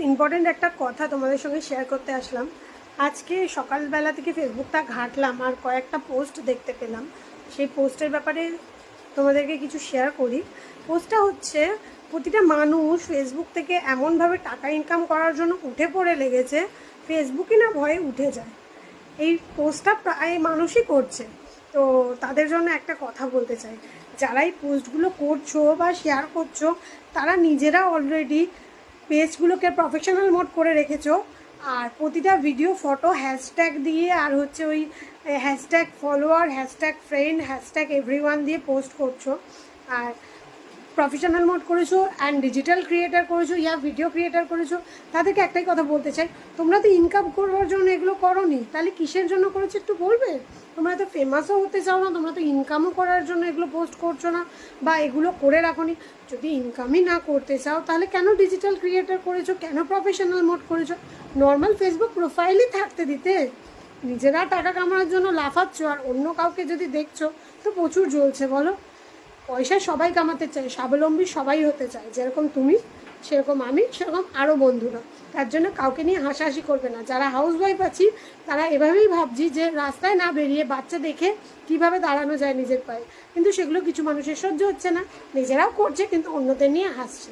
Important একটা কথা তোমাদের সঙ্গে শেয়ার করতে আসলাম। আজকে সকালবেলা থেকে ফেসবুকটা ঘাঁটলাম আর কয়েকটা পোস্ট দেখতে পেলাম। সেই পোস্টের ব্যাপারে তোমাদেরকে কিছু শেয়ার করি। পোস্টটা হচ্ছে, প্রতিটা মানুষ ফেসবুক থেকে এমনভাবে টাকা ইনকাম করার জন্য উঠে পড়ে লেগেছে ফেসবুকই না ভয়ে উঠে যায়। এই পোস্টটা প্রায় মানুষই করছে। তো তাদের জন্য একটা কথা বলতে চাই। যারা এই পোস্টগুলো করছ বা শেয়ার করছ, তারা নিজেরা অলরেডি পেজগুলোকে প্রফেশনাল মোড করে রেখেছো। আর প্রতিটা ভিডিও ফটো হ্যাশট্যাগ দিয়ে আর হচ্ছে ওই hashtag follower hashtag friend hashtag everyone দিয়ে পোস্ট করছ। আর প্রফেশনাল মোড করেছ অ্যান্ড ডিজিটাল ক্রিয়েটার করেছ ইয়া ভিডিও ক্রিয়েটার করেছ, তাদেরকে একটাই কথা বলতে চাই, তোমরা তো ইনকাম করবার জন্য এগুলো করোনি, তাহলে কিসের জন্য করেছ একটু বলবে? তোমরা তো ফেমাসও হতে চাও না, তোমরা তো ইনকামও করার জন্য এগুলো পোস্ট করছ না বা এগুলো করে রাখোনি। যদি ইনকামই না করতে চাও, তাহলে কেন ডিজিটাল ক্রিয়েটার করেছ, কেন প্রফেশনাল মোড করেছ? নর্মাল ফেসবুক প্রোফাইলই থাকতে দিতে। নিজেরা টাকা কামানোর জন্য লাফাচ্ছ আর অন্য কাউকে যদি দেখছ, তো প্রচুর জ্বলছে, বলো। পয়সা সবাই কামাতে চায়, স্বাবলম্বী সবাই হতে চায়। যেরকম তুমি, সেরকম আমি, সেরকম আরও বন্ধুরা। তার জন্য কাউকে নিয়ে হাসাহাসি করবে না। যারা হাউস ওয়াইফ আছি, তারা এভাবেই ভাবছি যে রাস্তায় না বেরিয়ে বাচ্চা দেখে কীভাবে দাঁড়ানো যায় নিজের পায়ে। কিন্তু সেগুলো কিছু মানুষের সহ্য হচ্ছে না। নিজেরাও করছে, কিন্তু অন্যদের নিয়ে হাসছে।